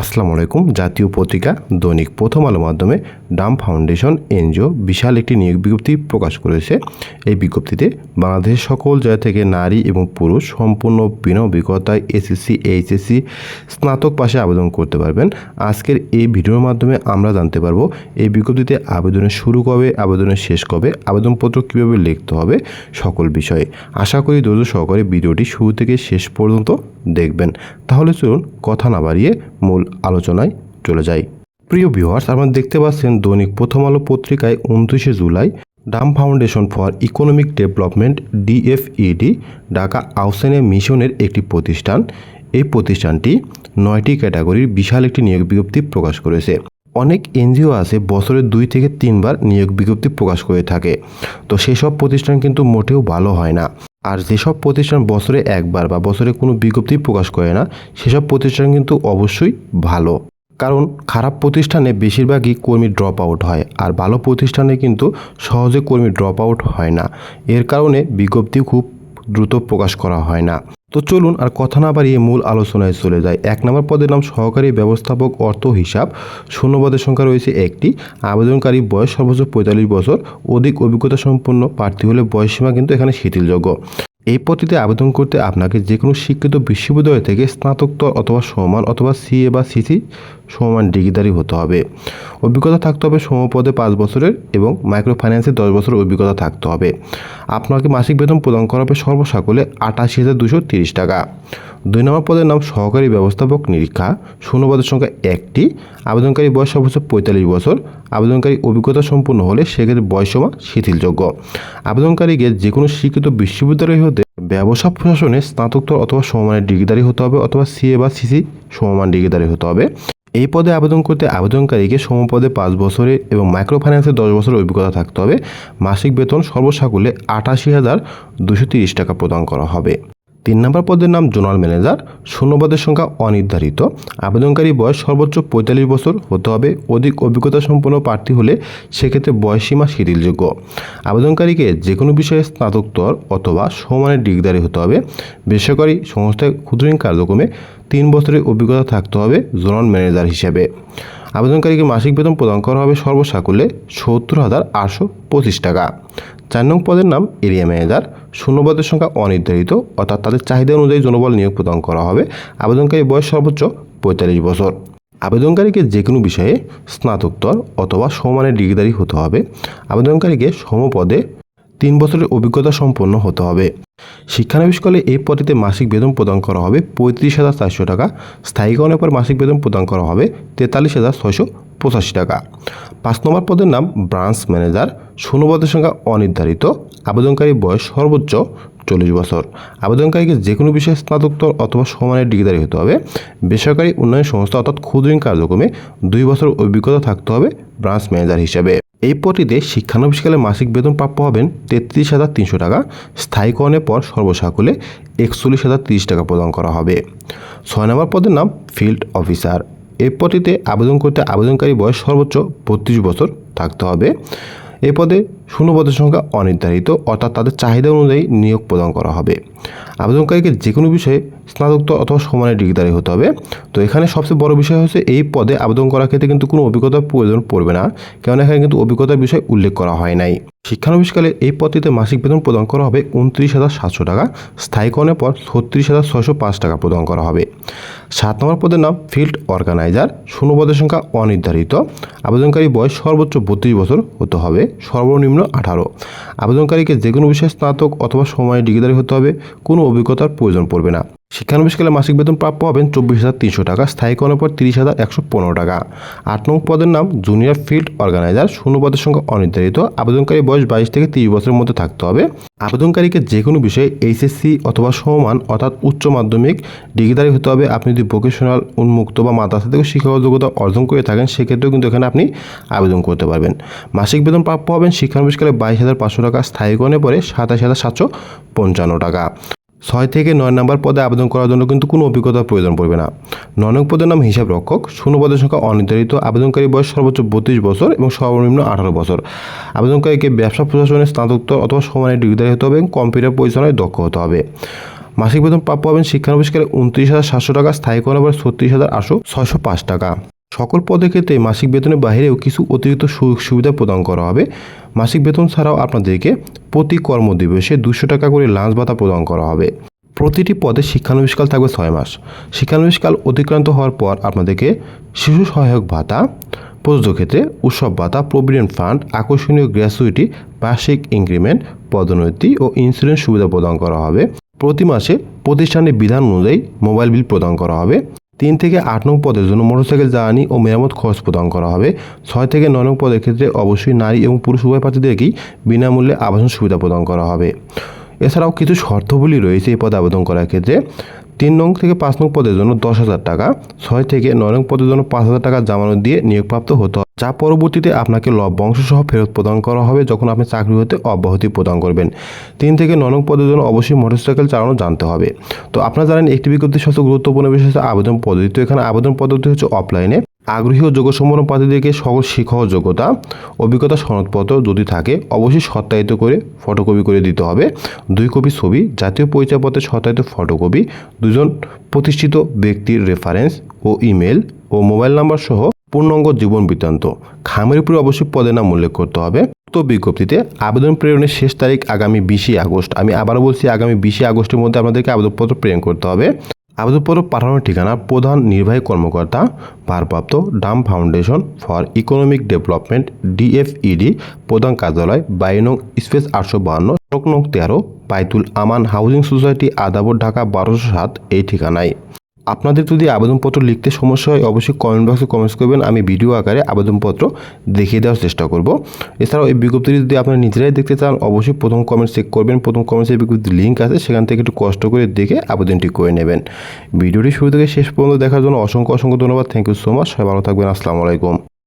আসসালামু আলাইকুম। জাতীয় পত্রিকা দৈনিক প্রথম আলো মাধ্যমে ডাম ফাউন্ডেশন এনজিও বিশাল একটি নিয়োগ বিজ্ঞপ্তি প্রকাশ করেছে। এই বিজ্ঞপ্তিতে বাংলাদেশের সকল জায়গা থেকে নারী এবং পুরুষ সম্পূর্ণ বিনা অভিজ্ঞতায় এসএসসি, এইচএসসি স্নাতক পাশে আবেদন করতে পারবেন। আজকের এই ভিডিওর মাধ্যমে আমরা জানতে পারব, এই বিজ্ঞপ্তিতে আবেদনের শুরু কবে, আবেদনের শেষ কবে, আবেদনপত্র কীভাবে লিখতে হবে, সকল বিষয়ে। আশা করি ধৈর্য সহকারে ভিডিওটি শুরু থেকে শেষ পর্যন্ত দেখবেন। তাহলে চলুন কথা না বাড়িয়ে মূল আলোচনায় চলে যাই। প্রিয় ভিউয়ার্স আপনারা দেখতে পাচ্ছেন দৈনিক প্রথম আলো পত্রিকায় উনত্রিশে July, DAM foundation for economic development, DFED, Dhaka আউসেনে মিশনের একটি প্রতিষ্ঠান। এই প্রতিষ্ঠানটি নয়টি ক্যাটাগরির বিশাল একটি নিয়োগ বিজ্ঞপ্তি প্রকাশ করেছে। অনেক এনজিও আছে বছরে দুই থেকে তিনবার নিয়োগ বিজ্ঞপ্তি প্রকাশ করে থাকে। তো সেসব প্রতিষ্ঠান কিন্তু মোটেও ভালো হয় না। আর যেসব প্রতিষ্ঠান বছরে একবার বা বছরে কোনো বিজ্ঞপ্তি প্রকাশ করে না, সেসব প্রতিষ্ঠান কিন্তু অবশ্যই ভালো। কারণ খারাপ প্রতিষ্ঠানে বেশিরভাগই কর্মী ড্রপ আউট হয় আর ভালো প্রতিষ্ঠানে কিন্তু সহজে কর্মী ড্রপ আউট হয় না। এর কারণে বিজ্ঞপ্তি খুব দ্রুত প্রকাশ করা হয় না। তো চলুন আর কথা না বাড়িয়ে মূল আলোচনায় চলে যায় এক নম্বর পদের নাম সহকারী ব্যবস্থাপক অর্থ হিসাব। শূন্যপদের সংখ্যা রয়েছে একটি। আবেদনকারী বয়স সর্বোচ্চ পঁয়তাল্লিশ বছর। অধিক অভিজ্ঞতা সম্পন্ন প্রার্থী হলে বয়সসীমা কিন্তু এখানে শিথিলযোগ্য। এই পদ্ধতিতে আবেদন করতে আপনাকে যে কোনো শিক্ষিত বিশ্ববিদ্যালয় থেকে স্নাতকোত্তর অথবা সমান অথবা সিএ বা সিসি সমান ডিগ্রিধারী হতে হবে। অভিজ্ঞতা থাকতে হবে সমপদে পাঁচ বছরের এবং মাইক্রো ফাইন্যান্সে দশ বছরের অভিজ্ঞতা থাকতে হবে। আপনাকে মাসিক বেতন প্রদান করা হবে সর্বসাকলে আটাশি হাজার দুশো তিরিশ টাকা। দুই নম্বর পদের নাম সহকারী ব্যবস্থাপক নিরীক্ষা। শূন্যপদের সংখ্যা একটি। আবেদনকারী বয়স সর্বোচ্চ পঁয়তাল্লিশ বছর। আবেদনকারী অভিজ্ঞতা সম্পূর্ণ হলে সেক্ষেত্রে বয়সসীমা শিথিলযোগ্য। আবেদনকারীকে যে কোনো শিক্ষিত বিশ্ববিদ্যালয় হতে ব্যবসা প্রশাসনে স্নাতকোত্তর অথবা সমমানের ডিগ্রিধারী হতে হবে অথবা সিএ বা সিসি সমমান ডিগ্রিধারী হতে হবে। এই পদে আবেদন করতে আবেদনকারীকে সমপদে পাঁচ বছরের এবং মাইক্রো ফাইন্যান্সে দশ বছরের অভিজ্ঞতা থাকতে হবে। মাসিক বেতন সর্বসাকুলে আটাশি হাজার দুশো তিরিশ টাকা প্রদান করা হবে। তিন নম্বর পদের নাম জোনাল ম্যানেজার। শূন্যপদের সংখ্যা অনির্ধারিত। আবেদনকারী বয়স সর্বোচ্চ পঁয়তাল্লিশ বছর হতে হবে। অধিক অভিজ্ঞতা সম্পন্ন প্রার্থী হলে সেক্ষেত্রে বয়সসীমা শিথিলযোগ্য। আবেদনকারীকে যে কোনো বিষয়ে স্নাতকোত্তর অথবা সমানের ডিগ্রিধারী হতে হবে। বেসরকারি সংস্থায় ক্ষুদ্রঋণ কার্যক্রমে তিন বছরের অভিজ্ঞতা থাকতে হবে জোনাল ম্যানেজার হিসেবে। আবেদনকারীকে মাসিক বেতন প্রদান করা হবে সর্বসাকুল্যে সত্তর হাজার আটশো পঁচিশ টাকা। চার নং পদের নাম এরিয়া ম্যানেজার। শূন্যপদের সংখ্যা অনির্ধারিত, অর্থাৎ তাদের চাহিদা অনুযায়ী জনবল নিয়োগ প্রদান করা হবে। আবেদনকারী বয়স সর্বোচ্চ পঁয়তাল্লিশ বছর। আবেদনকারীকে যে কোনো বিষয়ে স্নাতকোত্তর অথবা সমানের ডিগ্রিধারী হতে হবে। আবেদনকারীকে সমপদে তিন বছরের অভিজ্ঞতা সম্পন্ন হতে হবে। শিক্ষানবিষ্কালে এই পদ্ধতিতে মাসিক বেতন প্রদান করা হবে পঁয়ত্রিশ হাজার চারশো টাকা। স্থায়ীকরণের পর মাসিক বেতন প্রদান করা হবে তেতাল্লিশ হাজার ছয়শো পঁচাশি টাকা। পাঁচ নম্বর পদের নাম ব্রাঞ্চ ম্যানেজার। শূন্যপদের সংখ্যা অনির্ধারিত। আবেদনকারী বয়স সর্বোচ্চ চল্লিশ বছর। আবেদনকারীকে যে কোনো বিষয়ে স্নাতকোত্তর অথবা সমানের ডিগ্রিধারী হতে হবে। বেসরকারি উন্নয়ন সংস্থা অর্থাৎ ক্ষুদ্রঋণ কার্যক্রমে দুই বছর অভিজ্ঞতা থাকতে হবে ব্রাঞ্চ ম্যানেজার হিসেবে। এই পদটিতে শিক্ষানবিষ্কালে মাসিক বেতন প্রাপ্য হবেন তেত্রিশ হাজার তিনশো টাকা। স্থায়ীকরণের পর সর্বসাকুলে একচল্লিশ হাজার তিরিশ টাকা প্রদান করা হবে। ছয় নম্বর পদের নাম ফিল্ড অফিসার। এই পদটিতে আবেদন করতে আবেদনকারী বয়স সর্বোচ্চ বত্রিশ বছর থাকতে হবে। এ পদে শূন্য পদের সংখ্যা অনির্ধারিত, অর্থাৎ তাদের চাহিদা অনুযায়ী নিয়োগ প্রদান করা হবে। আবেদনকারীকে যে কোনো বিষয়ে স্নাতকোত্তর অথবা সমানের ডিগ্রিধারী হতে হবে। তো এখানে সবচেয়ে বড় বিষয় হচ্ছে, এই পদে আবেদন করার ক্ষেত্রে কিন্তু কোনো অভিজ্ঞতার প্রয়োজন পড়বে না কারণ এখানে কিন্তু অভিজ্ঞতার বিষয় উল্লেখ করা হয় নাই। শিক্ষানবিষ্কালে এই পদটিতে মাসিক বেতন প্রদান করা হবে উনত্রিশ হাজার সাতশো টাকা, স্থায়ীকরণের পর ছত্রিশ হাজার ছয়শো পাঁচ টাকা প্রদান করা হবে। সাত নম্বর পদের নাম ফিল্ড অর্গানাইজার। শূন্য পদের সংখ্যা অনির্ধারিত। আবেদনকারী বয়স সর্বোচ্চ বত্রিশ বছর হতে হবে। সর্বনিম্ন আঠারো। আবেদনকারীকে যে কোনো বিষয়ে স্নাতক অথবা সময়ে ডিগ্রিধারী হতে হবে। কোনো অভিজ্ঞতার প্রয়োজন পড়বে না। শিক্ষানবিষ্কালে মাসিক বেতন প্রাপ্য হবেন চব্বিশ হাজার তিনশো টাকা স্থায়ীকরণের পর তিরিশ হাজার একশো পনেরো টাকা। আট নং পদের নাম জুনিয়র ফিল্ড অর্গানাইজার। শূন্য পদের সংখ্যা অনির্ধারিত। আবেদনকারী বয়স বাইশ থেকে তিরিশ বছরের মধ্যে থাকতে হবে। আবেদনকারীকে যে কোনো বিষয়ে এইচএসসি অথবা সমমান অর্থাৎ উচ্চ মাধ্যমিক ডিগ্রিধারী হতে হবে। আপনি যদি ভোকেশনাল, উন্মুক্ত বা মাদ্রাসা থেকে শিক্ষাগত যোগ্যতা অর্জন করে থাকেন, সেক্ষেত্রেও কিন্তু এখানে আপনি আবেদন করতে পারবেন। মাসিক বেতন প্রাপ্য হবেন শিক্ষানবিষ্কালে বাইশ হাজার পাঁচশো টাকা স্থায়ীকরণের পরে সাতাশ হাজার সাতশো পঞ্চান্ন টাকা। ছয় থেকে নয় নম্বর পদে আবেদন করার জন্য কিন্তু কোনো অভিজ্ঞতার প্রয়োজন পড়বে না। নয় পদের নাম হিসাব রক্ষক। শূন্য পদের সংখ্যা অনির্ধারিত। আবেদনকারী বয়স সর্বোচ্চ বত্রিশ বছর এবং সর্বনিম্ন আঠারো বছর। আবেদনকারীকে ব্যবসা প্রশাসনের স্নাতকোত্তর অথবা সমানের ডিগ্রিধারী হতে হবে এবং কম্পিউটার পরিচালনায় দক্ষ হতে হবে। মাসিক বেতন প্রাপ্য হবেন শিক্ষানবিষ্কারে উনত্রিশ হাজার সাতশো টাকা স্থায়ী কর্মবার ছত্রিশ হাজার আটশো ছয়শো পাঁচ টাকা। সকল পদের ক্ষেত্রে মাসিক বেতনের বাইরেও কিছু অতিরিক্ত সুযোগ সুবিধা প্রদান করা হবে। মাসিক বেতন ছাড়াও আপনাদেরকে প্রতি কর্ম কর্মদিবসে দুশো টাকা করে লাঞ্চ ভাতা প্রদান করা হবে। প্রতিটি পদে শিক্ষানবিষ্কাল থাকবে ছয় মাস। শিক্ষানবিষ্কাল অতিক্রান্ত হওয়ার পর আপনাদেরকে শিশু সহায়ক ভাতা, প্রযোজ্য ক্ষেত্রে উৎসব ভাতা, প্রভিডেন্ট ফান্ড, আকর্ষণীয় গ্র্যাচুইটি, বার্ষিক ইনক্রিমেন্ট, পদোন্নতি ও ইন্স্যুরেন্স সুবিধা প্রদান করা হবে। প্রতি মাসে প্রতিষ্ঠানের বিধান অনুযায়ী মোবাইল বিল প্রদান করা হবে। তিন থেকে আট নং পদের জন্য মোটরসাইকেল জ্বালানি ও মেরামত খরচ প্রদান করা হবে। ছয় থেকে নয় নং পদের ক্ষেত্রে অবশ্যই নারী এবং পুরুষ উভয় প্রার্থীদেরকেই বিনামূল্যে আবাসন সুবিধা প্রদান করা হবে। এছাড়াও কিছু শর্তগুলি রয়েছে এই পদে আবেদন করার ক্ষেত্রে। তিন নং থেকে পাঁচ নং পদের জন্য দশ হাজার টাকা, ছয় থেকে নয় নং পদের জন্য পাঁচ হাজার টাকা জামানত দিয়ে নিয়োগপ্রাপ্ত হতে হবে। যা পরবর্তীতে আপনাকে লভ্যাংশ সহ ফেরত প্রদান করা হবে যখন আপনি চাকরি হতে অব্যাহতি প্রদান করবেন। তিন থেকে নয় নং পদের জন্য অবশ্যই মোটরসাইকেল চালানো জানতে হবে। তো আপনারা জানেন একটি বিজ্ঞপ্তির সাথে গুরুত্বপূর্ণ বিষয় হচ্ছে আবেদন পদ্ধতি। তো এখানে আবেদন পদ্ধতি হচ্ছে অফলাইনে আগ্রহী ও যোগ্য সম্পন্ন প্রার্থীদেরকে সকল শিক্ষা ও যোগ্যতা, অভিজ্ঞতা সনদপত্র যদি থাকে, অবশ্যই সত্যায়িত করে ফটোকপি করে দিতে হবে। দুই কপি ছবি, জাতীয় পরিচয়পত্রের সত্যায়িত ফটোকপি দুজন প্রতিষ্ঠিত ব্যক্তির রেফারেন্স ও ইমেল ও মোবাইল নাম্বার সহ পূর্ণাঙ্গ জীবন বৃত্তান্ত। খামের উপরে অবশ্যই পদের নাম উল্লেখ করতে হবে। উক্ত বিজ্ঞপ্তিতে আবেদন প্রেরণের শেষ তারিখ আগামী বিশে আগস্ট, আমি আবারও বলছি আগামী বিশে আগস্টের মধ্যে আপনাদেরকে আবেদনপত্র প্রেরণ করতে হবে। আবেদনপত্র পাঠানোর ঠিকানা প্রধান নির্বাহী কর্মকর্তা, ভারপ্রাপ্ত DAM foundation for economic development, DFED, প্রধান কার্যালয় বাইনং স্পেস আটশো বাহান্ন সড়ক নং তেরো, বাইতুল আমান হাউজিং সোসাইটি, আদাবর, ঢাকা, বারোশো সাত, এই ঠিকানায়। আপনাদের যদি আবেদনপত্র লিখতে সমস্যা হয়, অবশ্যই কমেন্ট বক্সে কমেন্টস করবেন। আমি ভিডিও আকারে আবেদনপত্র দেখিয়ে দেওয়ার চেষ্টা করব। এছাড়াও এই বিজ্ঞপ্তিটি যদি আপনারা নিজেরাই দেখতে চান, অবশ্যই প্রথম কমেন্ট চেক করবেন। প্রথম কমেন্টসের বিজ্ঞপ্তির লিঙ্ক আছে, সেখান থেকে একটু কষ্ট করে দেখে আবেদনটি করে নেবেন। ভিডিওটি শুরু থেকে শেষ পর্যন্ত দেখার জন্য অসংখ্য অসংখ্য ধন্যবাদ। থ্যাংক ইউ সো মাচ সবাই ভালো থাকবেন। আসসালামু আলাইকুম।